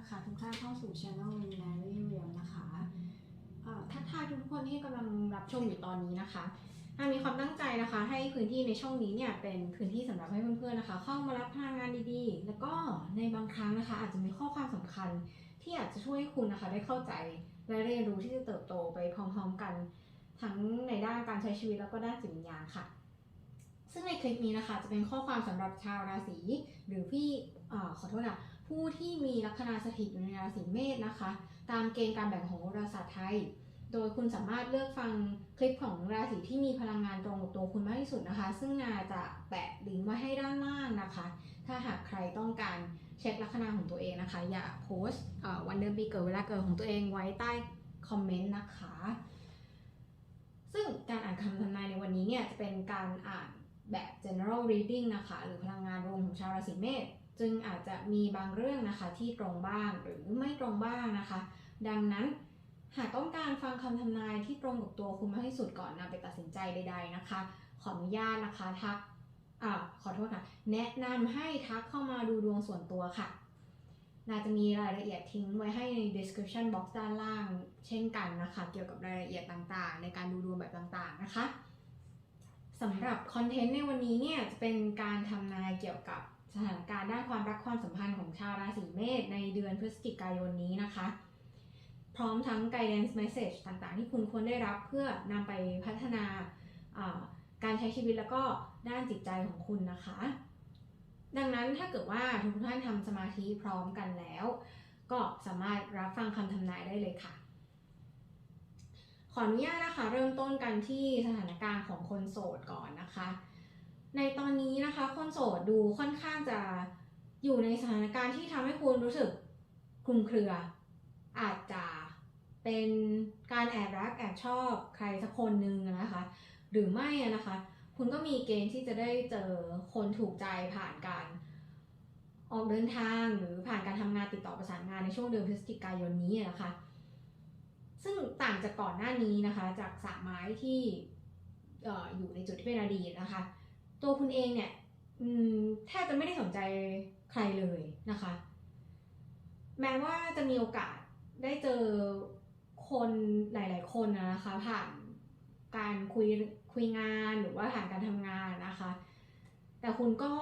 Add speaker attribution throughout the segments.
Speaker 1: นะคะทุกท่านเข้าสู่ช anel วินแมรี่เรียมนะคะเอ่อทักทายทุกคนที่กำลังรับชมอยู่ตอนนี้นะคะทามีความตั้งใจนะคะ ให้พื้นที่ในช่องนี้เนี่ยเป็นพื้นที่สำหรับให้เพื่อนๆนะคะ เข้ามารับพลังงานดีๆ แล้วก็ในบางครั้งนะคะ อาจจะมีข้อความสำคัญ ที่อาจจะช่วยให้คุณนะคะ ได้เข้าใจและเรียนรู้ที่จะเติบโตไปพร้อมๆกัน ทั้งในด้านการใช้ชีวิตแล้วก็ด้านจิตวิญญาณค่ะ ซึ่งในคลิปนี้นะคะ จะเป็นข้อความสำหรับชาวราศีหรือพี่อขอโทษนะ ผู้ที่มีลัคนาสถิตอยู่ในราศีเมษนะคะ ตามเกณฑ์การแบ่งของโหราศาสตร์ไทย โดยคุณสามารถเลือกฟังคลิปของราศีที่มีพลังงานตรงกับตัวคุณมากที่สุดนะคะ ซึ่งนาจะแปะลิงก์ไว้ให้ด้านล่างนะคะ ถ้าหากใครต้องการเช็คลัคนาของตัวเองนะคะ อย่าโพสต์วันเดือนปีเกิดเวลาเกิดของตัวเองไว้ใต้คอมเมนต์นะคะ ซึ่งการอ่านคำทำนายในวันนี้เนี่ยจะเป็นการอ่านแบบ general reading นะคะ หรือพลังงานรวมของชาวราศีเมษ จึงอาจจะมีบางเรื่องนะคะที่ตรงบ้างหรือไม่ตรงบ้างนะคะ ดังนั้นหากต้องการฟังคำทำนายที่ตรงกับตัวคุณมากที่สุดก่อนนำไปตัดสินใจใด ๆนะคะ ขออนุญาตนะคะทักอ่าขอโทษค่ะ แนะนำให้ทักเข้ามาดูดวงส่วนตัวค่ะ น่าจะมีรายละเอียดทิ้งไว้ให้ใน description box ด้านล่าง เช่นกันนะคะ เกี่ยวกับรายละเอียดต่างๆ ในการดูดวงแบบต่างๆนะคะสำหรับคอนเทนต์ในวันนี้เนี่ยจะเป็นการทำนายเกี่ยวกับ สถานการณ์ด้านความรักความสัมพันธ์ของชาวราศีเมษในเดือนพฤศจิกายนนี้นะคะ พร้อมทั้ง guidance message ต่างๆ ที่คุณควรได้รับเพื่อนำไปพัฒนาอ่าการใช้ชีวิตแล้วก็ด้านจิตใจของคุณนะคะ ดังนั้นถ้าเกิดว่าทุกท่านทำสมาธิพร้อมกันแล้ว ก็สามารถรับฟังคำทำนายได้เลยค่ะ ขออนุญาตนะคะ เริ่มต้นกันที่สถานการณ์ของคนโสดก่อนนะคะ ในตอนนี้นะคะ คนโสดดูค่อนข้างจะอยู่ในสถานการณ์ที่ทำให้คุณรู้สึกคลุมเครือ อาจจะเป็นการแอบรักแอบชอบใครสักคนหนึ่งนะคะ หรือไม่นะคะ คุณก็มีเกณฑ์ที่จะได้เจอคนถูกใจผ่านการออกเดินทางหรือผ่านการทำงานติดต่อประสานงานในช่วงเดือนพฤศจิกายนนี้นะคะ ซึ่งต่างจากก่อนหน้านี้นะคะ จากสามไม้ที่อยู่ในจุดที่เป็นอดีตนะคะ ตัวคุณเองเนี่ยแทบจะไม่ได้สนใจใครเลยนะคะ แม้ว่าจะมีโอกาสได้เจอคนหลาย ๆ คนนะคะผ่านการคุยคุยงานหรือว่าผ่านการทำงานนะคะ แต่คุณก็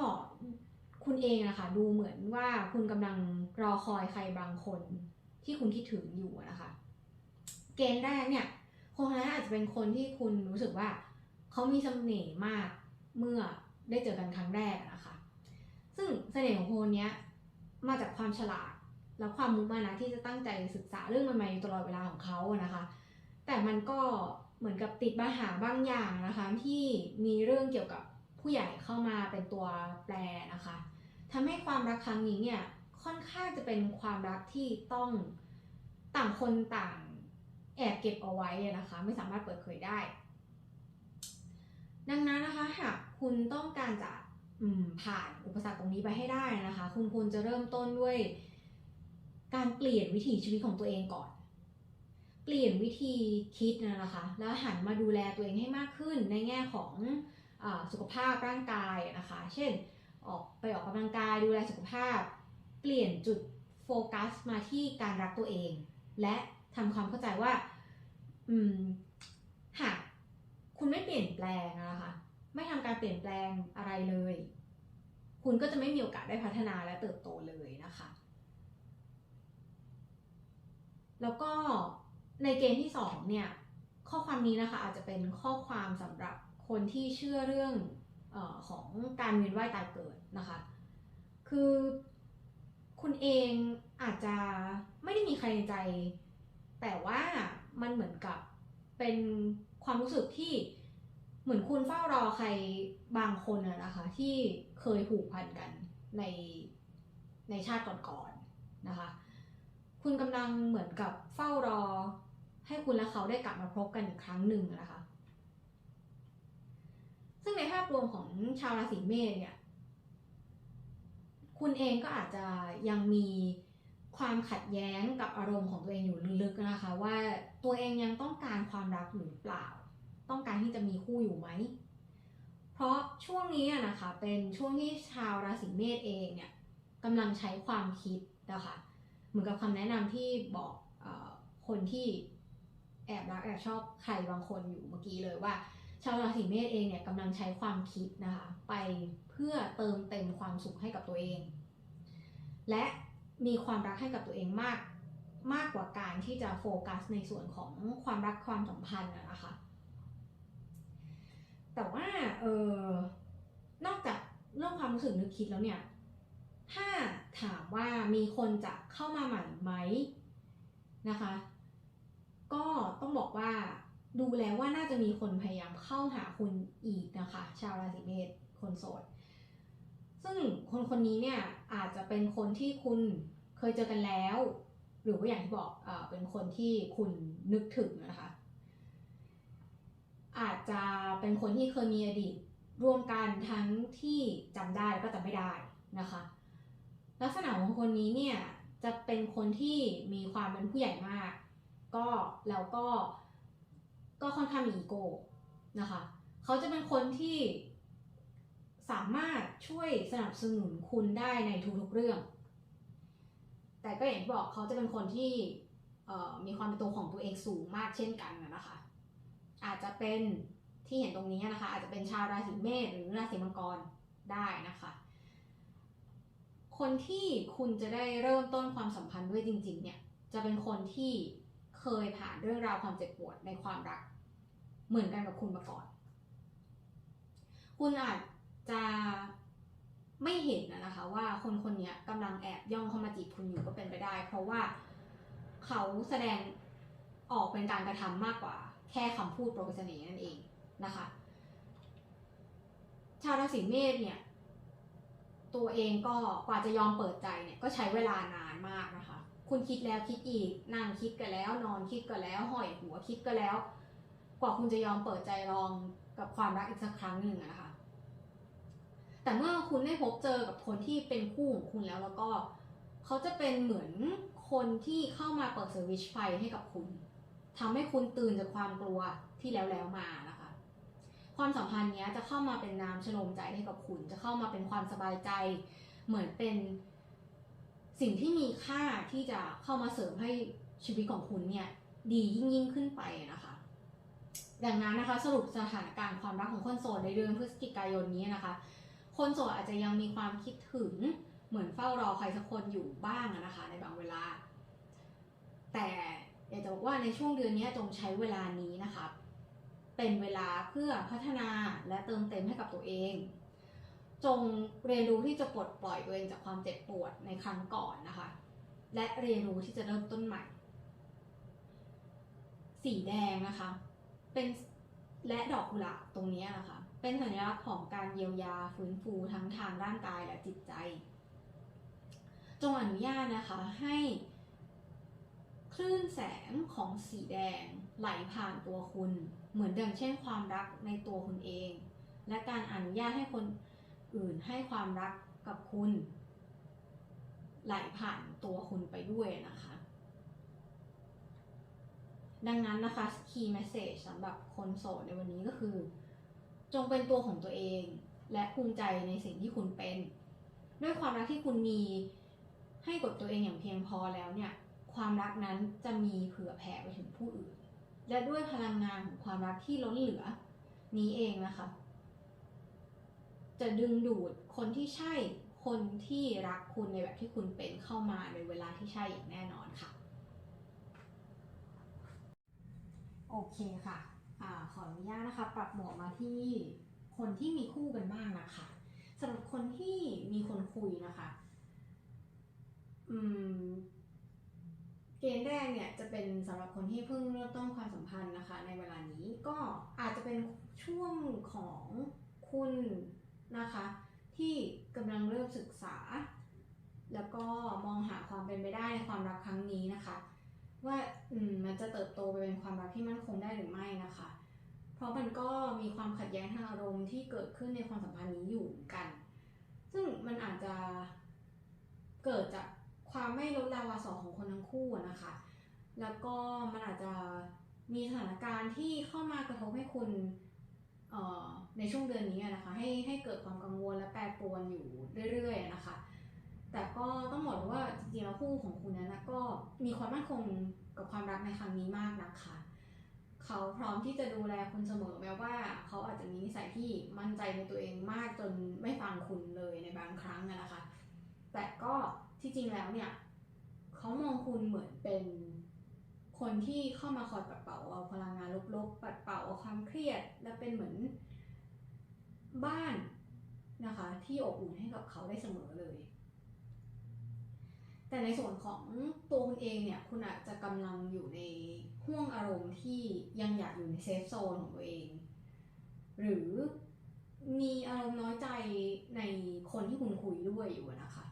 Speaker 1: คุณเองนะคะดูเหมือนว่าคุณกำลังรอคอยใครบางคนที่คุณคิดถึงอยู่นะคะ เกณฑ์แรกเนี่ยคนคนนั้นอาจจะเป็นคนที่คุณรู้สึกว่าเขามีเสน่ห์มาก เมื่อได้เจอกันครั้งแรกนะคะ ซึ่งเสน่ห์ของคนเนี้ยมาจากความฉลาดและความมุ่งมั่นนะที่จะตั้งใจศึกษาเรื่องใหม่ๆอยู่ตลอดเวลาของเขาอะนะคะ แต่มันก็เหมือนกับติดปัญหาบางอย่างนะคะ ที่มีเรื่องเกี่ยวกับผู้ใหญ่เข้ามาเป็นตัวแปรนะคะทำให้ความรักครั้งนี้เนี่ยค่อนข้างจะเป็นความรักที่ต้องต่างคนต่างแอบเก็บเอาไว้นะคะ ไม่สามารถเปิดเผยได้ ดังนั้นนะคะหากคุณต้องการจะผ่านอุปสรรคตรงนี้ไปให้ได้นะคะ คุณควรจะเริ่มต้นด้วย การเปลี่ยนวิถีชีวิตของตัวเองก่อน เปลี่ยนวิธีคิดนะคะ แล้วหันมาดูแลตัวเองให้มากขึ้นในแง่ของอสุขภาพร่างกายนะคะ เช่นออกไปออกกำลังกายดูแลสุขภาพ เปลี่ยนจุดโฟกัสมาที่การรักตัวเอง และทำความเข้าใจว่าหาก คุณไม่เปลี่ยนแปลงนะคะไม่ทำการเปลี่ยนแปลงอะไรเลย คุณก็จะไม่มีโอกาสได้พัฒนาและเติบโตเลยนะคะ แล้วก็ในเกณฑ์ที่สองเนี่ยข้อความนี้นะคะอาจจะเป็นข้อความสำหรับคนที่เชื่อเรื่องออของการเวียนว่ายตายเกิดนะคะ คือคุณเองอาจจะไม่ได้มีใครในใจ แต่ว่ามันเหมือนกับเป็น ความรู้สึกที่เหมือนคุณเฝ้ารอใครบางคนอะนะคะ ที่เคยผูกพันกันในในชาติก่อนๆนะคะ คุณกำลังเหมือนกับเฝ้ารอ ให้คุณและเขาได้กลับมาพบกันอีกครั้งหนึ่งนะคะ ซึ่งในภาพรวมของชาวราศีเมษเนี่ย คุณเองก็อาจจะยังมี ความขัดแย้งกับอารมณ์ของตัวเองอยู่ลึกๆนะคะ ว่าตัวเองยังต้องการความรักหรือเปล่า ต้องการที่จะมีคู่อยู่ไหม เพราะช่วงนี้อะนะคะเป็นช่วงที่ชาวราศีเมษเองเนี่ยกำลังใช้ความคิดนะคะเหมือนกับคำแนะนำที่บอกอคนที่แอบรักแอบชอบใครบางคนอยู่เมื่อกี้เลยว่า ชาวราศีเมษเองเนี่ยกำลังใช้ความคิดนะคะ ไปเพื่อเติมเต็มความสุขให้กับตัวเอง และ มีความรักให้กับตัวเองมาก มากกว่าการที่จะโฟกัสในส่วนของความรักความสัมพันธ์นะคะ แต่ว่าเออนอกจากเรื่องความรู้สึกนึกคิดแล้วเนี่ย ถ้าถามว่ามีคนจะเข้ามาใหม่ไหมนะคะ ก็ต้องบอกว่าดูแล้วว่าน่าจะมีคนพยายามเข้าหาคุณอีกนะคะ ชาวราศีเมษคนโสด ซึ่งคนคนนี้เนี่ยอาจจะเป็นคนที่คุณเคยเจอกันแล้ว หรือว่าอย่างที่บอกเอเป็นคนที่คุณนึกถึงนะคะ อาจจะเป็นคนที่เคยมีอดีตร่วมกันทั้งที่จำได้แล้วก็จำไม่ได้นะคะ ลักษณะของคนนี้เนี่ยจะเป็นคนที่มีความเป็นผู้ใหญ่มาก ก็แล้วก็ก็ค่อนข้างมีอีโก้นะคะ เขาจะเป็นคนที่ สามารถช่วยสนับสนุนคุณได้ในทุกๆเรื่อง แต่ก็อย่างบอกเขาจะเป็นคนที่มีความเป็นตัวของตัวเองสูงมากเช่นกันนะคะ อาจจะเป็นที่เห็นตรงนี้นะคะ อาจจะเป็นชาวราศีเมษหรือราศีมังกรได้นะคะ คนที่คุณจะได้เริ่มต้นความสัมพันธ์ด้วยจริง ๆ เนี่ยจะเป็นคนที่เคยผ่านเรื่องราวความเจ็บปวดในความรัก เหมือนกันกับคุณมาก่อน คุณอาจ จะไม่เห็นนะนะคะว่าคนคนนี้กำลังแอบย่องเข้ามาจีบคุณอยู่ก็เป็นไปได้ เพราะว่าเขาแสดงออกเป็นการกระทำมากกว่า แค่คำพูดโปรยเสน่ห์นั่นเองนะคะ ชาวราศีเมษเนี่ย ตัวเองก็กว่าจะยอมเปิดใจเนี่ยก็ใช้เวลานานมากนะคะ คุณคิดแล้วคิดอีกนั่งคิดกันแล้ว นอนคิดกันแล้วห่อยหัวคิดกันแล้ว กว่าคุณจะยอมเปิดใจลองกับความรักอีกสักครั้งหนึ่งนะคะ แต่เมื่อคุณได้พบเจอกับคนที่เป็นคู่ของคุณแล้วแล้วก็เขาจะเป็นเหมือนคนที่เข้ามาเปิดสวิตช์ไฟให้กับคุณทำให้คุณตื่นจากความกลัวที่แล้วแล้วมานะคะ ความสัมพันธ์นี้จะเข้ามาเป็นน้ำชโลมใจให้กับคุณ จะเข้ามาเป็นความสบายใจ เหมือนเป็นสิ่งที่มีค่าที่จะเข้ามาเสริมให้ชีวิตของคุณเนี่ยดียิ่งยิ่งขึ้นไปนะคะ ดังนั้นนะคะสรุปสถานการณ์ความรักของคนโสดในเดือนพฤศจิกายนนี้นะคะ คนโสดอาจจะยังมีความคิดถึงเหมือนเฝ้ารอใครสักคนอยู่บ้างนะคะ ในบางเวลา แต่อยากจะบอกว่าในช่วงเดือนนี้จงใช้เวลานี้นะคะเป็นเวลาเพื่อพัฒนาและเติมเต็มให้กับตัวเอง จงเรียนรู้ที่จะปลดปล่อยตัวเองจากความเจ็บปวดในครั้งก่อนนะคะ และเรียนรู้ที่จะเริ่มต้นใหม่ สีแดงนะคะ เป็นและดอกกุหลาบตรงนี้นะคะ เป็นสัญลักษณ์ของการเยียวยาฟื้นฟูทั้งทางร่างกายและจิตใจ จงอนุญาตนะคะให้คลื่นแสงของสีแดงไหลผ่านตัวคุณ เหมือนดังเช่นความรักในตัวคุณเอง และการอนุญาตให้คนอื่นให้ความรักกับคุณ ไหลผ่านตัวคุณไปด้วยนะคะ ดังนั้นนะคะ key message สำหรับคนโสดในวันนี้ก็คือ จงเป็นตัวของตัวเอง และภูมิใจในสิ่งที่คุณเป็น ด้วยความรักที่คุณมีให้กับตัวเองอย่างเพียงพอแล้วเนี่ย ความรักนั้นจะมีเผื่อแผ่ไปถึงผู้อื่น และด้วยพลังงานของความรักที่ล้นเหลือ นี้เองนะคะ จะดึงดูดคนที่ใช่คนที่รักคุณในแบบที่คุณเป็นเข้ามาในเวลาที่ใช่อย่างแน่นอนค่ะ โอเคค่ะ อ่าขออนุญาตนะคะ ปรับหมดมาที่คนที่มีคู่กันบ้างนะคะสำหรับคนที่มีคนคุยนะคะ อืม เกณฑ์แรกเนี่ยจะเป็นสำหรับคนที่เพิ่งเริ่มต้นความสัมพันธ์นะคะ ในเวลานี้ก็อาจจะเป็นช่วงของคุณนะคะ ที่กำลังเริ่มศึกษา แล้วก็มองหาความเป็นไปได้ในความรักครั้งนี้นะคะ ว่าอืมมันจะเติบโตไปเป็นความรักที่มั่นคงได้หรือไม่นะคะ เพราะมันก็มีความขัดแย้งทางอารมณ์ที่เกิดขึ้นในความสัมพันธ์นี้อยู่กัน ซึ่งมันอาจจะเกิดจากความไม่ลดลาวาสอของคนทั้งคู่นะคะ แล้วก็มันอาจจะมีสถานการณ์ที่เข้ามากระทบให้คุณเอ่อในช่วงเดือนนี้นะคะ ให้ให้เกิดความกังวลและแปรปรวนอยู่เรื่อยๆนะคะ แต่ก็ต้องบอกเลยว่าจริงๆแล้วคู่ของคุณนั้นก็มีความมั่นคงกับความรักในครั้งนี้มากนะคะเขาพร้อมที่จะดูแลคุณเสมอแม้ว่า เขาอาจจะมีนิสัยที่มั่นใจในตัวเองมากจนไม่ฟังคุณเลยในบางครั้งนะคะ แต่ก็ที่จริงแล้วเนี่ยเขามองคุณเหมือนเป็นคนที่เข้ามาคอยปัดเป่าเอาพลังงานลบๆ ปัดเป่าเอาความเครียด และเป็นเหมือนบ้านนะคะ ที่อบอุ่นให้กับเขาได้เสมอเลย แต่ในส่วนของตัวคุณเองเนี่ย คุณอาจจะกำลังอยู่ในห่วงอารมณ์ที่ยังอยากอยู่ในเซฟโซนของตัวเอง หรือมีอารมณ์น้อยใจในคนที่คุณคุยด้วยอยู่นะคะ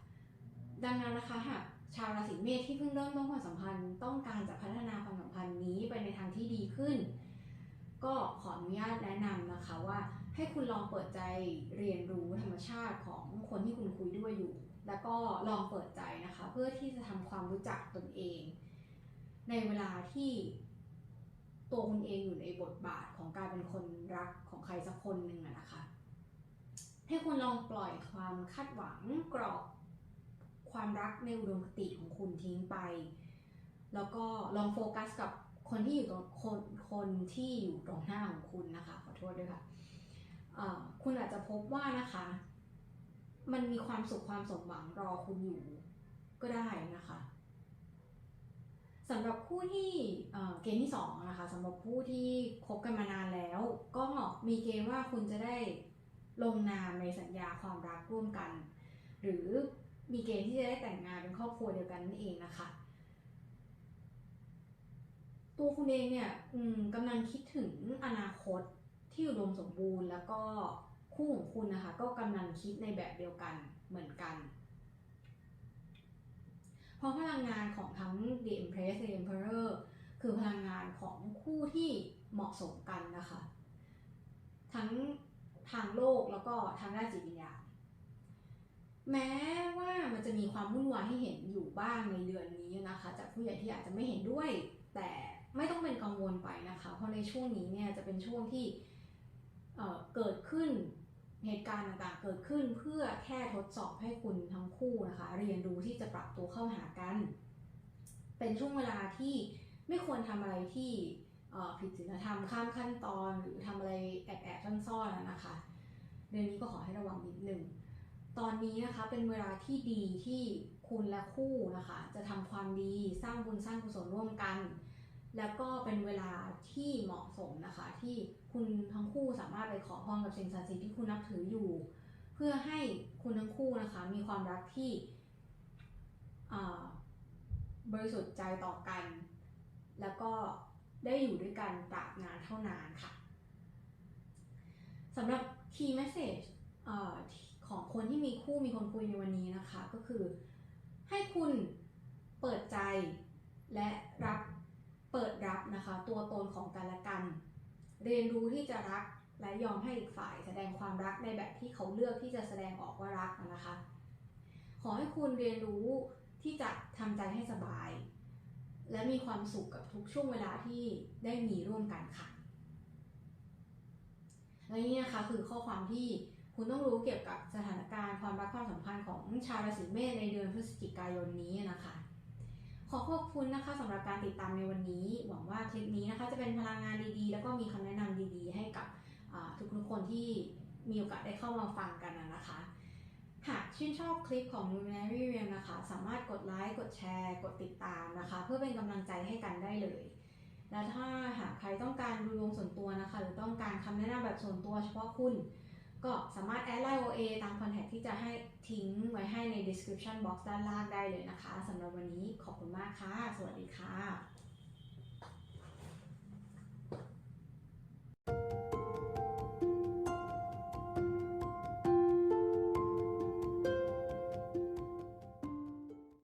Speaker 1: ดังนั้นนะคะหากชาวราศีเมษที่เพิ่งเริ่มต้นความสัมพันธ์ต้องการจะพัฒนาความสัมพันธ์นี้ไปในทางที่ดีขึ้น ก็ขออนุญาตแนะนำนะคะว่าให้คุณลองเปิดใจเรียนรู้ธรรมชาติของคนที่คุณคุยด้วยอยู่ แล้วก็ลองเปิดใจนะคะ เพื่อที่จะทำความรู้จักตนเอง ในเวลาที่ตัวคุณเองอยู่ในบทบาทของการเป็นคนรักของใครสักคนหนึ่งนะคะ ให้คุณลองปล่อยความคาดหวังกรอบความรักในอุดมคติของคุณทิ้งไป แล้วก็ลองโฟกัสกับคนที่อยู่ตรงคนคนที่อยู่ตรงหน้าของคุณนะคะ ขอโทษด้วยค่ะคุณอาจจะพบว่านะคะ มันมีความสุขความสมหวังรอคุณอยู่ก็ได้นะคะสำหรับผู้ที่เกณฑ์ที่สองนะคะสำหรับผู้ที่คบกันมานานแล้ว ก็มีเกณฑ์ว่าคุณจะได้ลงนามในสัญญาความรักร่วมกัน หรือมีเกณฑ์ที่จะได้แต่งงานเป็นครอบครัวเดียวกันนั่นเองนะคะ ตัวคุณเองเนี่ยกำลังคิดถึงอนาคตที่อุดมสมบูรณ์แล้วก็ คู่ของคุณนะคะ ก็กำลังคิดในแบบเดียวกันเหมือนกัน เพราะพลังงานของทั้ง The Empress The Emperor คือพลังงานของคู่ที่เหมาะสมกันนะคะ ทั้งทางโลกแล้วก็ทางด้านจิตวิญญาณแม้ว่ามันจะมีความวุ่นวายให้เห็นอยู่บ้างในเดือนนี้นะคะ จากผู้ใหญ่ที่อาจจะไม่เห็นด้วย แต่ไม่ต้องเป็นกังวลไปนะคะ เพราะในช่วงนี้เนี่ยจะเป็นช่วงที่เเกิดขึ้น เหตุการณ์ต่างๆ เกิดขึ้นเพื่อแค่ทดสอบให้คุณทั้งคู่นะคะ เรียนรู้ที่จะปรับตัวเข้าหากัน เป็นช่วงเวลาที่ไม่ควรทำอะไรที่ผิดศีลธรรมข้ามขั้นตอนหรือทำอะไรแอบแอบซ่อนๆนะคะเดือนนี้ก็ขอให้ระวังนิดหนึ่งตอนนี้นะคะเป็นเวลาที่ดีที่คุณและคู่นะคะ จะทำความดีสร้างบุญสร้างกุศลร่วมกัน แล้วก็เป็นเวลาที่เหมาะสมนะคะที่ คุณทั้งคู่สามารถไปขอพรกับสิ่งศักดิ์สิทธิ์ที่คุณนับถืออยู่ เพื่อให้คุณทั้งคู่นะคะมีความรักที่บริสุทธิ์ใจต่อกัน แล้วก็ได้อยู่ด้วยกันตราบนานเท่านานค่ะสำหรับ key message เอ่อของคนที่มีคู่มีคนคุยในวันนี้นะคะ ก็คือให้คุณเปิดใจและรับเปิดรับนะคะ ตัวตนของกันและกัน เรียนรู้ที่จะรักและยอมให้อีกฝ่ายแสดงความรักในแบบที่เขาเลือกที่จะแสดงออกว่ารักนะคะ ขอให้คุณเรียนรู้ที่จะทำใจให้สบาย และมีความสุขกับทุกช่วงเวลาที่ได้มีร่วมกันค่ะและนี่นะคะคือข้อความที่คุณต้องรู้เกี่ยวกับสถานการณ์ความรักความสัมพันธ์ของชาวราศีเมษในเดือนพฤศจิกายนนี้นะคะ ขอขอบคุณนะคะสำหรับการติดตามในวันนี้ หวังว่าคลิปนี้นะคะจะเป็นพลังงานดีๆ แล้วก็มีคำแนะนำดีๆ ให้กับอ่าทุกๆคนที่มีโอกาสได้เข้ามาฟังกันนะนะคะ หากชื่นชอบคลิปของ Luminary r e a m นะคะ สามารถกดไลค์ กดแชร์ กดติดตามนะคะ เพื่อเป็นกำลังใจให้กันได้เลย และถ้าหากใครต้องการดูดวงส่วนตัวนะคะ หรือต้องการคำแนะนำแบบส่วนตัวเฉพาะคุณ ก็สามารถแอดไลน์ OA ตามคอนแทคที่จะให้ทิ้งไว้ให้ใน description box ด้านล่างได้เลยนะคะสำหรับวันนี้ขอบคุณมากค่ะ สวัสดีค่ะ